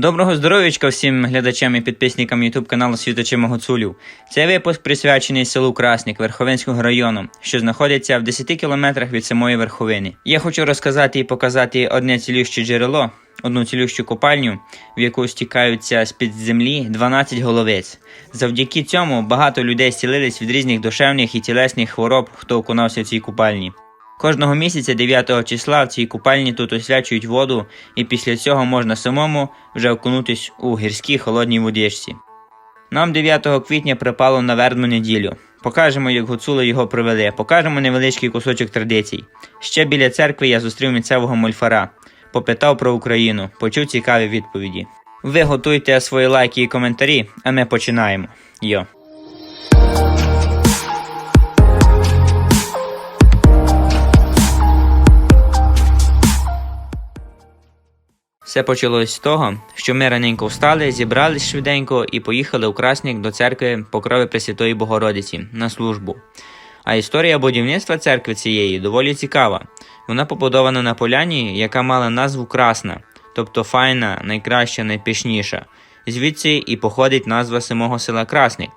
Доброго здоров'ячка всім глядачам і підписникам YouTube каналу Світочима Гуцулів. Цей випуск присвячений селу Красник Верховинського району, що знаходиться в 10 кілометрах від самої верховини. Я хочу розказати і показати одне цілюще джерело, одну цілющу копальню, в яку стікаються з-під землі 12 головиць. Завдяки цьому багато людей зцілились від різних душевних і тілесних хвороб, хто окунався в цій купальні. Кожного місяця 9 числа в цій купальні тут освячують воду, і після цього можна самому вже окунутись у гірській холодній водичці. Нам 9 квітня припало на вербну неділю. Покажемо, як гуцули його провели, покажемо невеличкий кусочок традицій. Ще біля церкви я зустрів місцевого мольфара, попитав про Україну, почув цікаві відповіді. Ви готуйте свої лайки і коментарі, а ми починаємо. Йо. Все почалось з того, що ми раненько встали, зібрались швиденько і поїхали у Красник до церкви Покрови Пресвятої Богородиці на службу. А історія будівництва церкви цієї доволі цікава. Вона побудована на поляні, яка мала назву Красна, тобто файна, найкраща, найпишніша. Звідси і походить назва самого села Красник.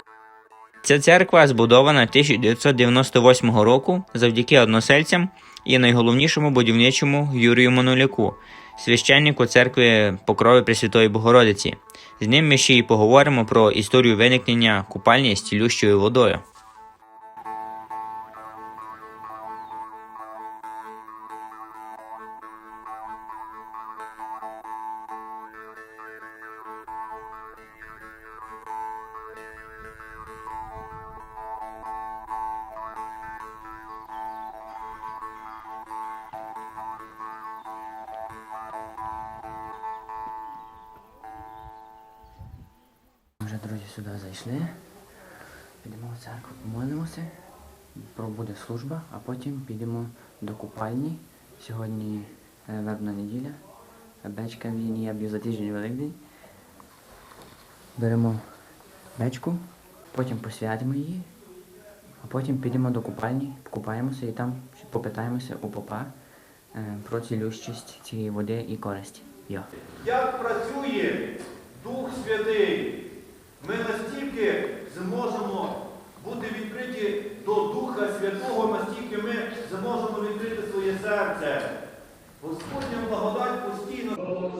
Ця церква збудована 1998 року завдяки односельцям і найголовнішому будівничому Юрію Мануляку, священнику церкви Покрови Пресвятої Богородиці. З ним ми ще й поговоримо про історію виникнення купальні з цілющою водою. Друзі сюди зайшли. Підемо в церкву, помолимося. Про- Буде служба, а потім підемо до купальні. Сьогодні е, вербна неділя. Бечка він я б'ю за тиждень Великдень. Беремо бечку, потім посвятимо її, а потім підемо до купальні, покупаємося і там попитаємося у попа е, про цілющість цієї води і користь. Йо. Як працює Дух Святий, ми настільки зможемо бути відкриті до Духа Святого, настільки ми зможемо відкрити своє серце. Господня благодать постійно.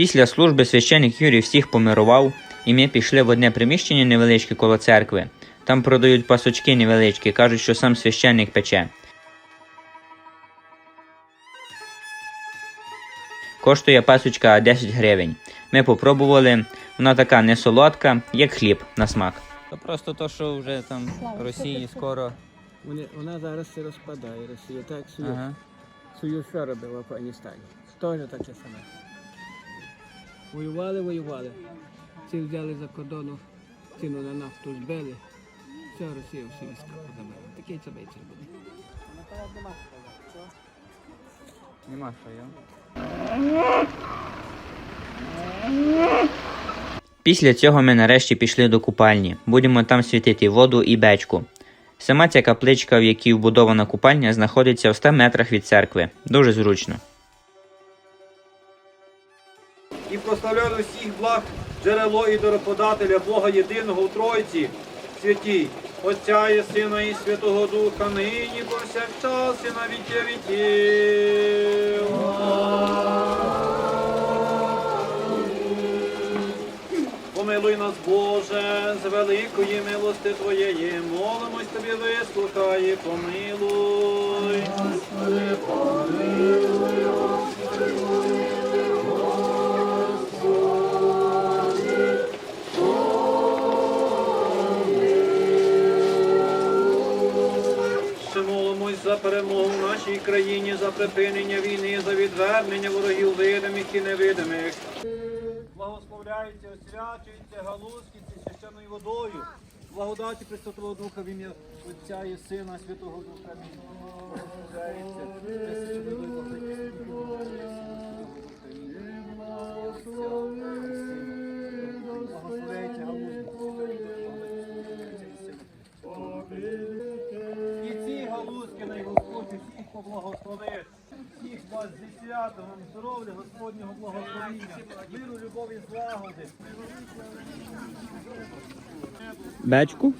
Після служби священик Юрій всіх помирував, і ми пішли в одне приміщення невеличке коло церкви. Там продають пасочки невеличкі, кажуть, що сам священник пече. Коштує пасочка 10 гривень. Ми попробували, вона така не солодка, як хліб на смак. То просто то, що вже там Росії скоро. Вони, вона зараз все розпадає, Росія. Так Союз. Ага. Союз що робив в Афганістані? Теж таке саме. Воювали, воювали. Ці взяли за кордону ціну на нафту збили. Все, Росія всі війська позабила. Такий це бейцер буде. Нема що я. Після цього ми нарешті пішли до купальні. Будемо там світити воду і бечку. Сама ця капличка, в якій вбудована купальня, знаходиться в 100 метрах від церкви. Дуже зручно. І прославляю усіх благ джерело і дороподателя Бога єдиного у Тройці, святій, Отця і Сина і Святого Духа, нині повсякчас і на віки віків. Помилуй нас, Боже, з великої милости Твоєї, молимось Тобі, вислухай, і помилуй. Перемогу в нашій країні, за припинення війни, за відвернення ворогів видимих і невидимих. Благословляй очищається, освячується галузки ці священною водою. Благодаті Пресвятого Духа в ім'я Отця і Сина, Святого Духа. Благословляється. Благословляється Господь всіх поблагословить. Всіх вас зі святом, вам здоров'я, Господнього благословіння, миру, любові, злагоди. Бечку?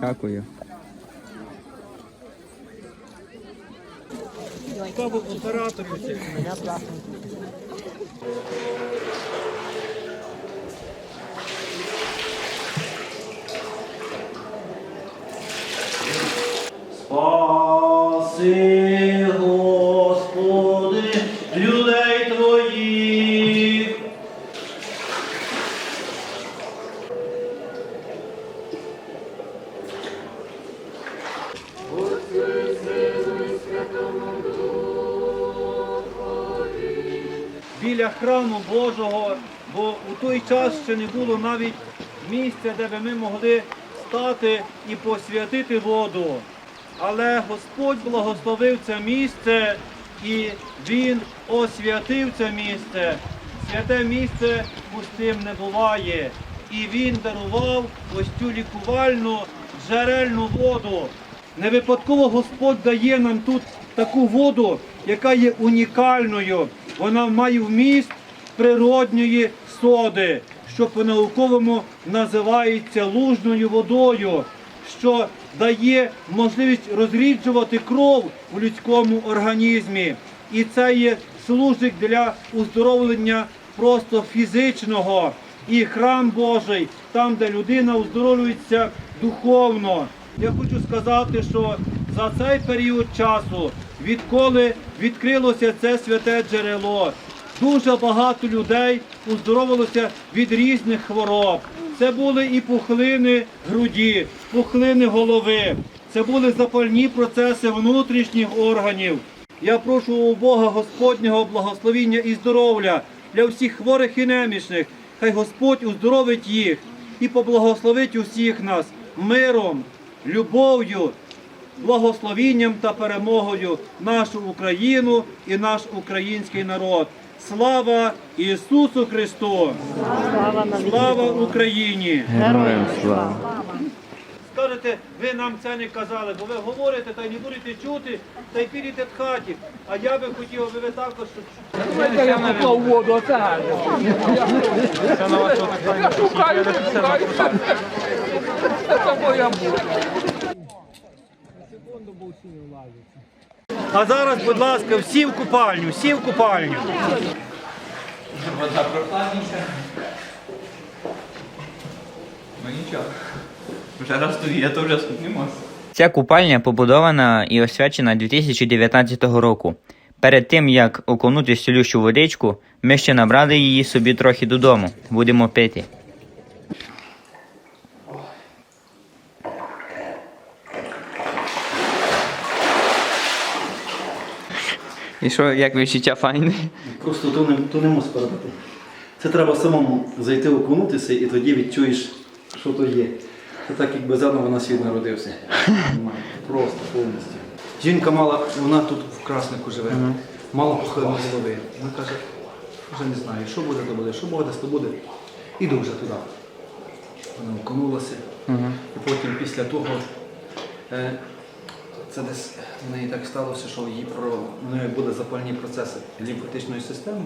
Дякую. Каву операторів. Спаси, Господи, людей Твоїх. біля храму Божого, бо у той час ще не було навіть місця, де би ми могли стати і посвятити воду. Але Господь благословив це місце і Він освятив це місце. Святе місце пустим не буває. І Він дарував ось цю лікувальну джерельну воду. Не випадково Господь дає нам тут таку воду, яка є унікальною. Вона має вміст природньої соди, що по-науковому називається лужною водою, що дає можливість розріджувати кров у людському організмі. І це є служить для уздоровлення просто фізичного. І храм Божий, там, де людина оздоровлюється духовно. Я хочу сказати, що за цей період часу, відколи відкрилося це святе джерело, дуже багато людей оздоровилося від різних хвороб. Це були і пухлини груді, пухлини голови, це були запальні процеси внутрішніх органів. Я прошу у Бога Господнього благословіння і здоров'я для всіх хворих і немічних. Хай Господь уздоровить їх і поблагословить усіх нас миром, любов'ю, благословінням та перемогою нашу Україну і наш український народ. Слава Ісусу Христу! Слава Україні! Героям слава. Скажете, ви нам це не казали, бо ви говорите та й не будете чути, та й підете в хаті. А я би хотів, аби ви також щоб Я поклав воду, оце гарно. Я шукаю, шукаю. Це моя вода. Секунду, бо всі не влазять. А зараз, будь ласка, всі в купальню, всі в купальню. Вода прохладніша. Ну нічого. Вже раз тут є, то вже скупнімося. Ця купальня побудована і освячена 2019 року. Перед тим як окунути цілющу водичку, ми ще набрали її собі трохи додому. Будемо пити. І що, як відчуття файне? Просто то не, то не можна передати. Це треба самому зайти окунутися і тоді відчуєш, що то є. Це так, якби заново на світ народився. Просто повністю. Жінка мала, вона тут в Краснику живе, мала похилені голови. Вона каже, вже не знаю, що буде, то буде, що буде, то буде. Іду вже туди. Вона окунулася. І потім після того е, це десь в неї так сталося, що її прорвало. В неї були запальні процеси лімфатичної системи,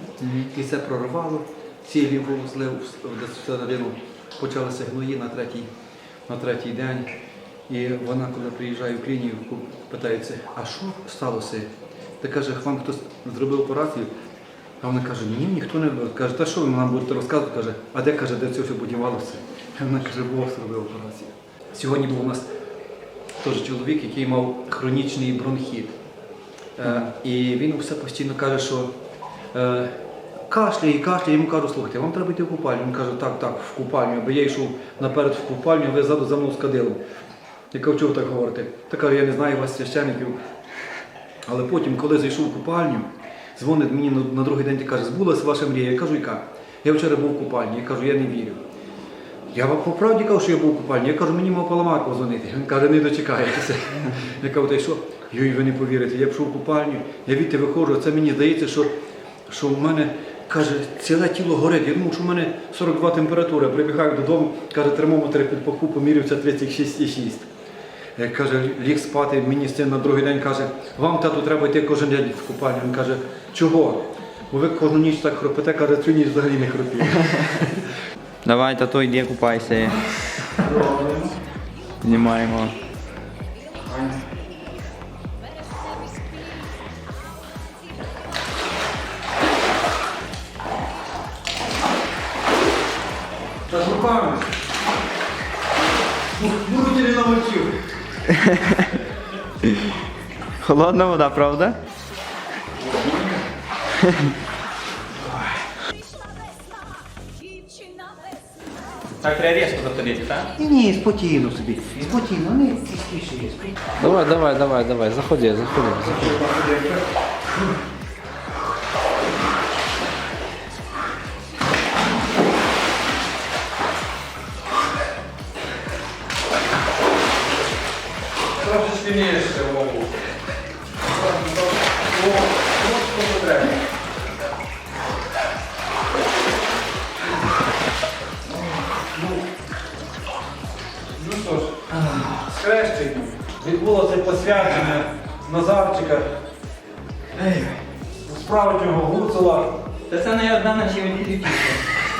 і це прорвало. Ці лімфоузли всередину почалися гної на третій, на третій день. І вона, коли приїжджає в клініку, питається, а що сталося? Та каже, вам хтось зробив операцію? А вона каже, ні, ніхто не робив. Каже, та що ви нам будете розказувати? Каже, а де каже, де це все подівалося? Вона каже, Бог зробив операцію. Сьогодні був у нас теж чоловік, який мав хронічний бронхіт. Е, і він все постійно каже, що е, кашляє і кашляє, йому кажу, слухайте, вам треба йти в купальню. Він каже, так, так, в купальню. Аби я йшов наперед в купальню, а ви ззаду за мною з кадилом. Я кажу, чого ви так говорите? Та каже, я не знаю вас священиків. Але потім, коли зайшов в купальню, Дзвонить мені на другий день і каже, збулася ваша мрія. Я кажу, яка? Я вчора був в купальні. Я кажу, я не вірю. Я вам по правді кажу, що я був у купальні. Я кажу, мені мав Паламар позвонити. Він каже, не дочекаєтеся. Я кажу, та й що? Йой, ви не повірите. Я пішов в купальню, я відти виходжу, це мені здається, що, що в мене, каже, ціле тіло горить. Я думав, що в мене 42 температура. Прибігаю додому, каже, термометр під паху помірявся 36,6. Е, Каже, ліг спати, мені син на другий день каже, вам тату треба йти кожен день в купальню. Він каже, чого? Бо ви кожну ніч так хропите, каже, цю ніч взагалі не хропів. Давай, тато, йди купайся. Знімаємо. Та з руками. Будуть на мочів. Холодна вода, правда? Так треба різко заходити, так? Ні, ні, спокійно собі. Спокійно, не тихіше є. Давай, давай, давай, давай, заходи, заходи, заходи.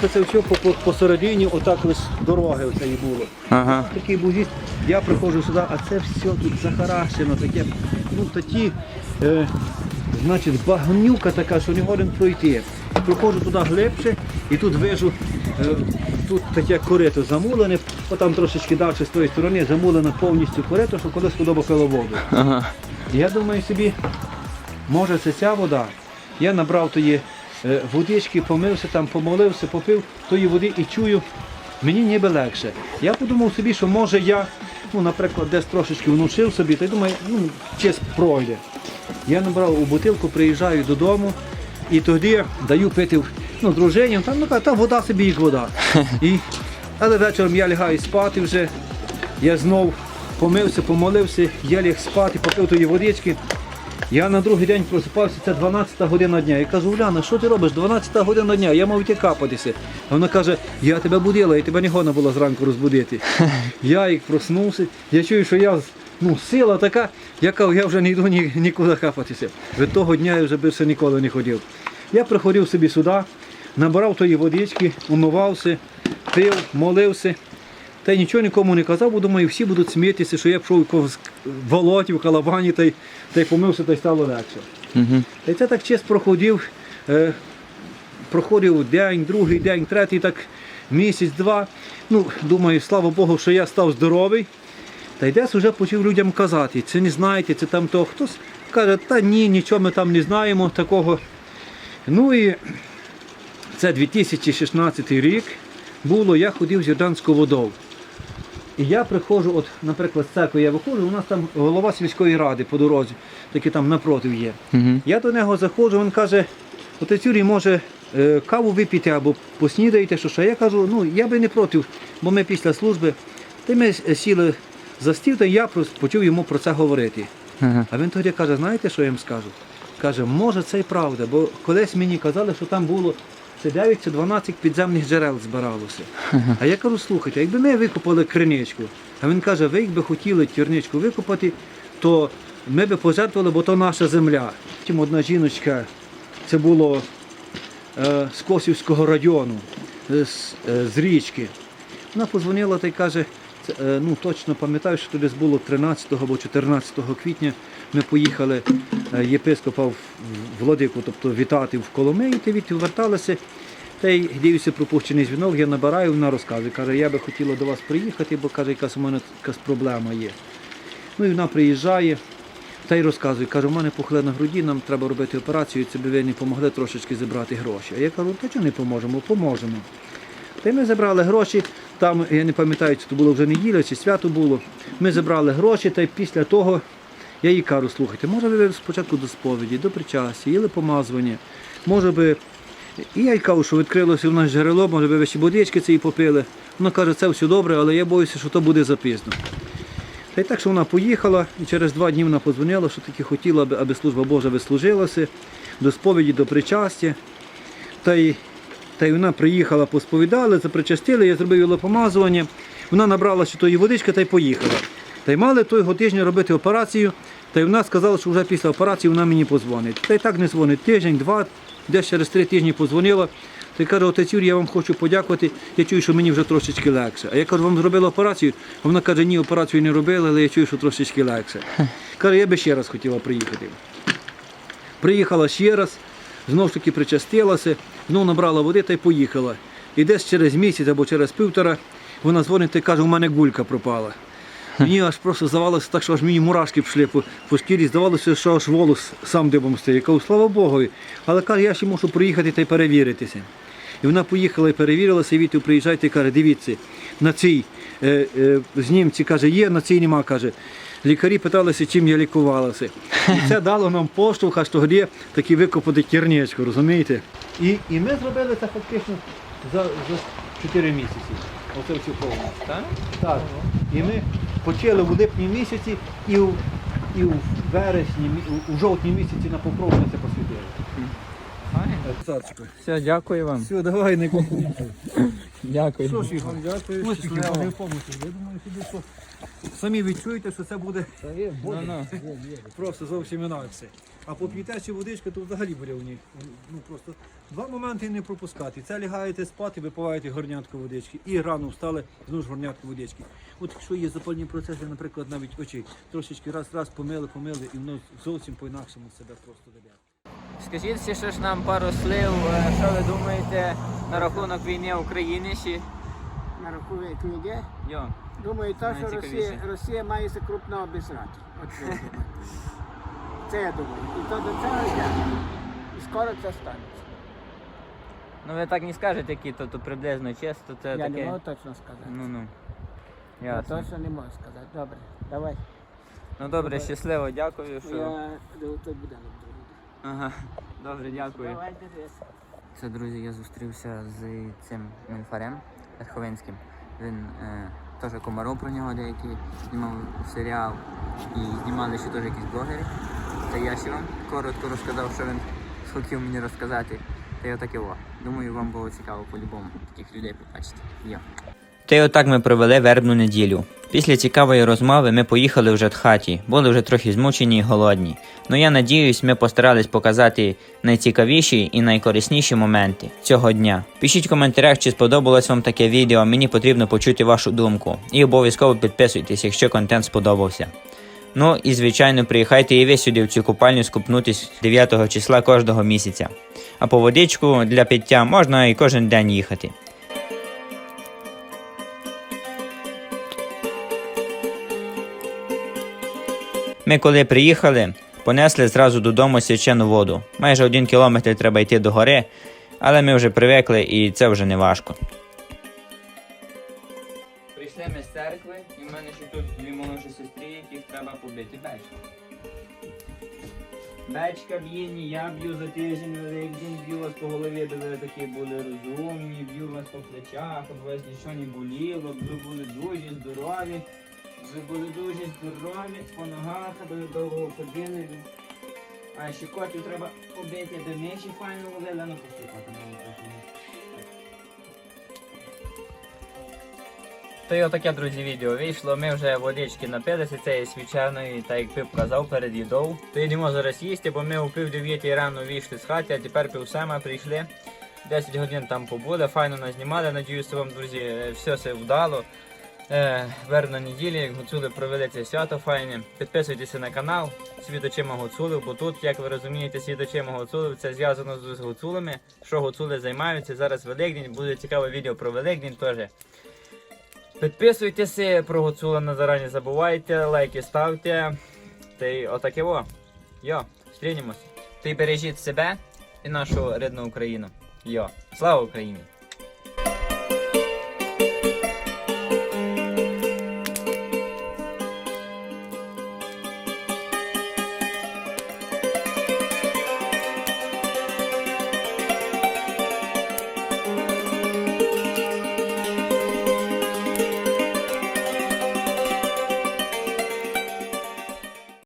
Та й отак оце все по, по, посередині, отак ось дороги оце і було. Ага. Такий був з'їзд, я приходжу сюди, а це все тут захарашено, таке, ну такі, е, значить, багнюка така, що не годен пройти. Проходжу туди глибше і тут вижу, е, тут таке корито замулене, потім трошечки далі з тої сторони замулено повністю корито, що колись подобав пило воду. Ага. Я думаю собі, може це ця вода. Я набрав тої е, водички, помився там, помолився, попив тої води і чую, мені ніби легше. Я подумав собі, що може я, ну, наприклад, десь трошечки внушив собі, та й думаю, ну, час пройде. Я набрав у бутилку, приїжджаю додому і тоді даю пити ну, дружині, там, ну, та вода собі як вода. І, але вечором я лягаю спати вже, я знов помився, помолився, я ліг спати, попив тої водички. Я на другий день просипався, це 12 година дня. Я кажу, Уляна, що ти робиш? 12 година дня, я мав йти капатися. А вона каже, я тебе будила, і тебе не гона було зранку розбудити. Я як проснувся, я чую, що я ну, сила така, я кажу, я вже не йду ні, нікуди капатися. Від того дня я вже більше ніколи не ходив. Я приходив собі сюди, набирав тої водички, умивався, пив, молився. Та й нічого нікому не казав, бо думаю, всі будуть сміятися, що я пішов в болоті, в калабані, та й, та й помився, та й стало легше. Угу. Та й це так час проходив, е, проходив день, другий день, третій, так місяць-два. Ну, думаю, слава Богу, що я став здоровий. Та й десь вже почав людям казати, це не знаєте, це там то. Хтось каже, та ні, нічого ми там не знаємо такого. Ну і це 2016 рік було, я ходив з Йорданською водою. І я приходжу, от, наприклад, з церкви я виходжу, у нас там голова сільської ради по дорозі, такий там напротив є. Угу. Я до нього заходжу, він каже, отець Юрій, може е, каву випіти або поснідаєте, що що. Я кажу, ну я би не проти, бо ми після служби, та ми сіли за стіл, та я почув йому про це говорити. Ага. А він тоді каже, знаєте, що я їм скажу? Каже, може це і правда, бо колись мені казали, що там було це 9 чи 12 підземних джерел збиралося. А я кажу, слухайте, якби ми викопали криничку, а він каже, ви якби хотіли тірничку викопати, то ми би пожертвували, бо то наша земля. Потім одна жіночка, це було е, з Косівського району, е, з, е, з річки. Вона позвонила та й каже, це, е, ну точно пам'ятаю, що то було 13 або 14 квітня. Ми поїхали е, єпископа в владику, тобто вітати в Коломиї, та відти. Та й дивлюся пропущений дзвінок, я набираю, вона розказує. Каже, я би хотіла до вас приїхати, бо каже, якась у мене якась проблема є. Ну і вона приїжджає та й розказує, каже, у мене пухли груді, нам треба робити операцію, це би ви не помогли трошечки зібрати гроші. А я кажу, та чого не поможемо? Поможемо. Та й ми забрали гроші. Там, я не пам'ятаю, то було вже неділя, чи свято було. Ми забрали гроші, та й після того я їй кажу, слухайте, може ви спочатку до сповіді, до причастя, їли помазування, може би. І я їй кажу, що відкрилося в нас джерело, може би ви ще водички цієї попили. Вона каже, це все добре, але я боюся, що то буде запізно. Та й так, що вона поїхала, і через два дні вона подзвонила, що таки хотіла, аби, служба Божа вислужилася, до сповіді, до причастя. Та й, та й вона приїхала, посповідали, запричастили, я зробив їй помазування. Вона набрала ще тої водички та й поїхала. Та й мали того тижня робити операцію, та й вона сказала, що вже після операції вона мені позвонить. Та й так не дзвонить тиждень, два, десь через три тижні позвонила. Та й каже, отець Юрій, я вам хочу подякувати. Я чую, що мені вже трошечки легше. А я кажу, вам зробили операцію? А вона каже, ні, операцію не робили, але я чую, що трошечки легше. Каже, я би ще раз хотіла приїхати. Приїхала ще раз, знову ж таки причастилася, знову набрала води та й поїхала. І десь через місяць або через півтора вона дзвонить і каже, у мене гулька пропала. Мені аж просто здавалося так, що аж мені мурашки пішли по, по шкірі, здавалося, що аж волос сам дибом стає. Я кажу, слава Богу. Але каже, я ще можу приїхати та й перевіритися. І вона поїхала і перевірилася, і Вітю приїжджайте і каже, дивіться, на цій е, е, знімці каже, є, на цій нема, каже. Лікарі питалися, чим я лікувалася. І це дало нам поштовх, аж тоді такі викопати кірничку, розумієте? І, і ми зробили це фактично за, за 4 місяці. Оце всю повністю. Так? Так. І ми почали в липні місяці і у, і у вересні, у, у жовтні місяці на посвятили. Цацько. Все, дякую вам. Все, давай не конкуруй. Дякую. Що ж, Ігор, дякую. І в помочі. Я думаю, собі, що самі відчуєте, що це буде Ну, ну. просто зовсім інакше. А поп'єте ще водичка, то взагалі буде у них. Ну просто два моменти не пропускати. Це лягаєте спати, випиваєте горнятку водички. І рано встали, знову ж горнятку водички. От якщо є запальні процеси, наприклад, навіть очі, трошечки раз-раз помили, помили, і воно зовсім по-інакшому себе просто веде. Скажіть ще щось нам пару слів, е, що ви думаєте на рахунок війни України ще? На рахунок книги. Йо. Думаю, те, що Росія, Росія має крупно обісрати. Що я. Це я думаю. І то до цього йде. І скоро це станеться. Ну ви так не скажете, які то, то приблизно чесно, це Я таке. не можу точно сказати. Ну ну. Я Ясно. точно не можу сказати. Добре, давай. Ну добре, щасливо, дякую, що. Я тут буде на Ага. Добре, дякую. Давай, дивись. Це, друзі, я зустрівся з цим мінфарем Верховинським. Він е, теж комаров про нього деякий знімав серіал і знімали ще теж якісь блогери. Та я ще вам коротко розказав, що він хотів мені розказати. Та й отаке о. Думаю, вам було цікаво по-любому таких людей побачити. Йо. Та й отак ми провели вербну неділю. Після цікавої розмови ми поїхали вже в хаті, були вже трохи змучені і голодні. Ну я надіюсь, ми постарались показати найцікавіші і найкорисніші моменти цього дня. Пишіть в коментарях, чи сподобалось вам таке відео, мені потрібно почути вашу думку. І обов'язково підписуйтесь, якщо контент сподобався. Ну і звичайно, приїхайте і ви сюди в цю купальню скупнутись 9 числа кожного місяця. А по водичку для пиття можна і кожен день їхати. Ми коли приїхали, понесли зразу додому свячену воду. Майже один кілометр треба йти до гори, але ми вже привикли і це вже не важко. Прийшли ми з церкви, і в мене ще тут дві молодші сестри, яких треба побити. Бечка. Бечка б'є, ні я б'ю за тиждень великдень, б'ю вас по голові, де ви такі були розумні, б'ю вас по плечах, щоб вас нічого не боліло, ви були дуже здорові. Ви були дуже здорові, по ногах, аби довго ходили. А ще котів треба побити, до миші файно ловили, ну кота мені трохи. То й отаке, друзі, відео вийшло. Ми вже водички напилися цієї свічаної, так як пип казав перед їдою. То йдемо зараз їсти, бо ми о пів дев'ятій рано вийшли з хати, а тепер пів сема прийшли. 10 годин там побуде, файно назнімали. Надіюся, вам, друзі, все це вдало. Е, верно неділі, гуцули провели це свято файне. Підписуйтеся на канал Світ очима гуцулів, бо тут, як ви розумієте, світ очима гуцулів це зв'язано з гуцулами. Що гуцули займаються. Зараз Великдень, буде цікаве відео про Великдень теж. Підписуйтеся про гуцула на зарані забувайте, лайки ставте. Та й отаке во. Йо, зустрінемось. Ти бережіть себе і нашу рідну Україну. Йо, слава Україні!